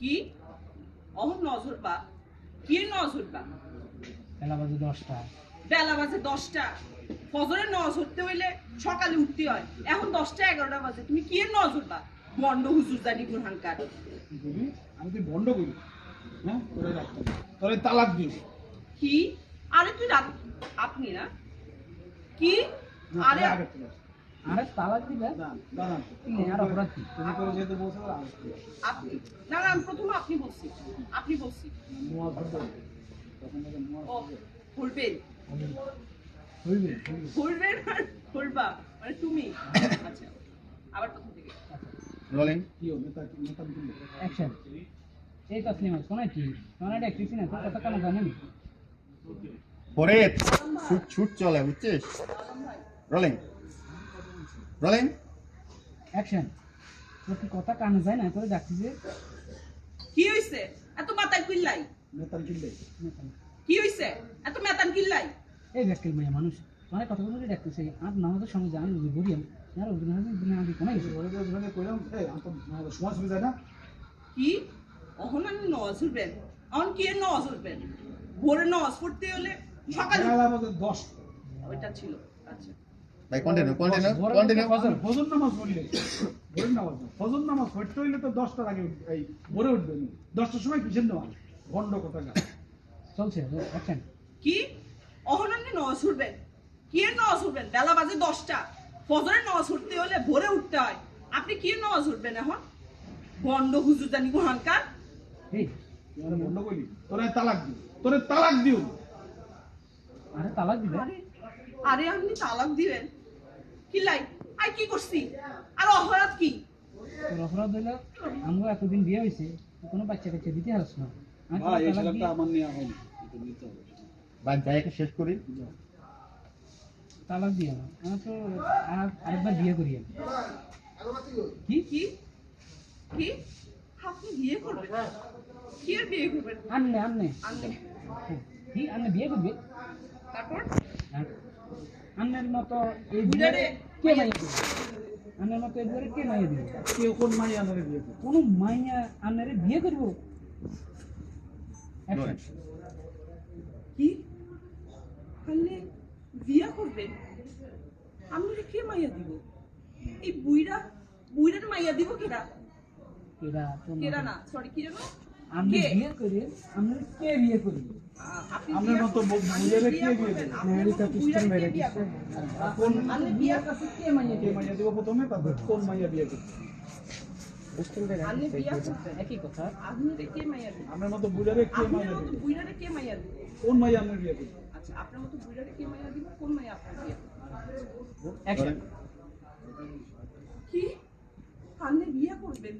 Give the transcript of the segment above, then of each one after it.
কি? অহন নজর বা কি নজর বা? বেলা বাজে দশটা। বেলা বাজে দশটা। ফজরের নজ হতে হইলে সকালে উঠতে হয়। এখন দশটা এগারোটা বাজে। তুমি কি এর নজর বা? মন্ড হুজুর জানি করবি? আমি তুই বন্ধ করি। হ্যাঁ? তোরে তালাক দিস কি? আরে তুই রাত আপনি না? কি? আরে আরে তালাক দিবে দাঁড়ান। আর অপরাধ কি তুমি করে যেতে বলছো আপনি না না আমি প্রথমে আপনি বলছি। আপনি বলছি। ফুলবেন ফুলবেন আর ফুলবা মানে তুমি। আচ্ছা আবার প্রথম থেকে রোলিং। কি হবে নেতা নেতা মিটিং অ্যাকশন। এই তসলিম শোনা কি? তোমার একটা অ্যাক্ট্রেস না তোর কথা কেন জানেন পরে ছুট ছুট চলে বুঝছিস? রোলিং। রোলিং অ্যাকশন তোর কি কথা কানে যায় না? তোর ডাকতেছে কি হইছে? এত মাথায় কিল্লাই। নেতা কিনলে কি হইছে? এত মেতান কিল্লাই। এই ব্যাককেল মেয়ে মানুষ। মানে কথা বলে ডাকতেছে আর নামাজের সময় জানি বুঝি বুড়ি আমি আর ওই দিন দিনে আমি কোনাই গেছি ঘরে গিয়ে ওখানে কইলাম এই আমার তো সময় সুবিধা না। কি? অহন আমি নজ উঠবেন। অহন কি এর নজ উঠবেন? ভোরে নজ পড়তে হলে সকালে বেলা দশ ওইটা ছিল। ভাই কন্টিনিউ কন্টিনিউ কন্টিনিউ ফজর? ফজর নামাজ পড়লে ভোরের নামাজ ফজর নামাজ পড়তে হইলে তো আগে এই ভোরে উঠবে সময় কিসের নামাজ? বন্ধ কথা চলছে অ্যাকশন কি? অহন আপনি নজ কি এর নজ উঠবেন? বেলা বাজে ফজরের হলে ভোরে উঠতে হয়। আপনি কি নজ উঠবেন এখন? গন্ড হুজুর জানি গুহানকার এই বন্ধ করলি তোরে তালাক দিও। তোরে তালাক দিও। আরে তালাক দিবে? আরে আপনি তালাক দিবেন। কি লাই আই কি করছি? আর অপরাধ কি? তোর অপরাধ এতদিন বিয়ে হয়েছে কোনো বাচ্চা কাচ্চা দিতে হারস না। আমি ভাই এই তালাক আমার নেওয়া হয়নি এটা নিতে হবে। ভাই যাইকে শেষ করি। তালাক দিয়ে না আমি তো আর- আরেকবার বিয়ে করি আমি। কি? কি? কি? আপনি বিয়ে করবেন? কি আর বিয়ে করবেন? আনলে আনলে আনলে হ্যাঁ, কি? আনলে বিয়ে করবে? তারপর? আন্নের মতো এই বুড়ারে বিয়ে কে মাইয়া দিবে? আন্নের মতো এই বিয়ে কে মাইয়া দিবে? কেউ কোন মাই আনারে বিয়ে করবে? কোন মাইয়া আন্নারে বিয়ে করব? কি? আনলে বিয়া করবেন আপনারে কে মাইয়া দিব? এই বুইরা বুইরার মাইয়া দিব কেডা তোর কেডা না সরি কি জানো বিয়ে কে বিয়ে করি? বিয়ে খ্রিস্টান, বিয়া? কোন কাছে কে মাইয়া কে মাইয়া দিব প্রথমে? তারপর কোন মাইয়া বিয়ে করবে? আপনি বিয়া করবেন। একই কথা। আপনি কে মাইয়া দিবে? আপনার মতো বুড়ারে কে মাইয়া মতো দিবে? বুইরারে কে মাইয়া দিবে? কোন মাইয়া আপনার বিয়ে করবে? আচ্ছা আপনার মতো বুইরারে কে মাইয়া দিবে? কোন মাইয়া আপনার বিয়ে করবে? অ্যাকশন কি আপনি বিয়া করবেন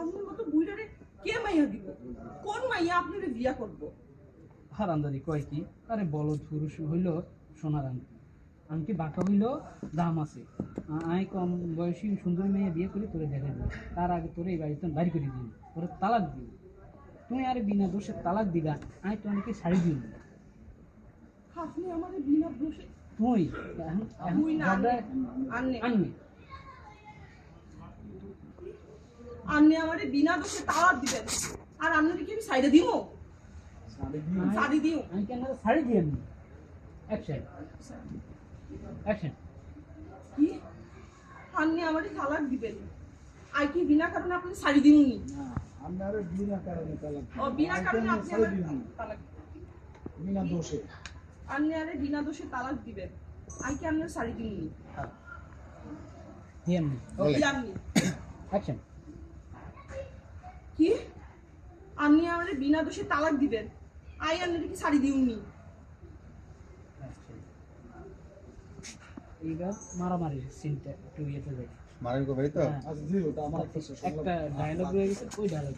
আপনার মতো বুইরারে কে মাইয়া দিব? কোন মাইয়া আপনারে বিয়া করব? হারান্দারি কয় কি? আরে বলদ পুরুষ হইল সোনার আংটি। আংটি বাঁকা হইল দাম আছে। আ- আয় কম বয়সী সুন্দর মেয়ে বিয়ে করে তোরে দেখা দিই তার আগে তোরে এই বাড়িতে বাইর করে দিই তোরে তালাক দিই তুমি আরে বিনা দোষে তালাক দিবা আয় তোমাকে শাড়ি দিই আপনি আমারে বিনা দোষে তুই এখন- আনবি আনলে আমারে বিনা দোষে তালাক দিবেন আর আপনারে কি আমি সাইডে দিব সাড়ে শাড়ি দিও। আমি কেন শাড়ি দিয়ে আনবি অ্যাকশন অ্যাকশন কি? আপনি আমারে তালাক দিবেন আর কি বিনা কারণে আপনি শাড়ি দিউনি না আপনার বিনা কারণে তালাক ও বিনা কারণে আপনি সাড়ে দিন তালাক বিনা দোষে। আপনি আরে বিনা দোষে তালাক দিবেন আর কি আপনার শাড়ি দিউনি দিয়ে আনবি বলে। আপনি অ্যাকশন কি? আপনি আমাদের বিনা দোষে তালাক দিবেন। আই আপনার কি শাড়ি দিউনি এইবার মারামারি সিনটা একটু ইয়েতে যাই মারার কো তো? হ্যাঁ। আচ্ছা দিও আমার একটা ডায়লগ রয়ে গেছে ওই ডায়লগ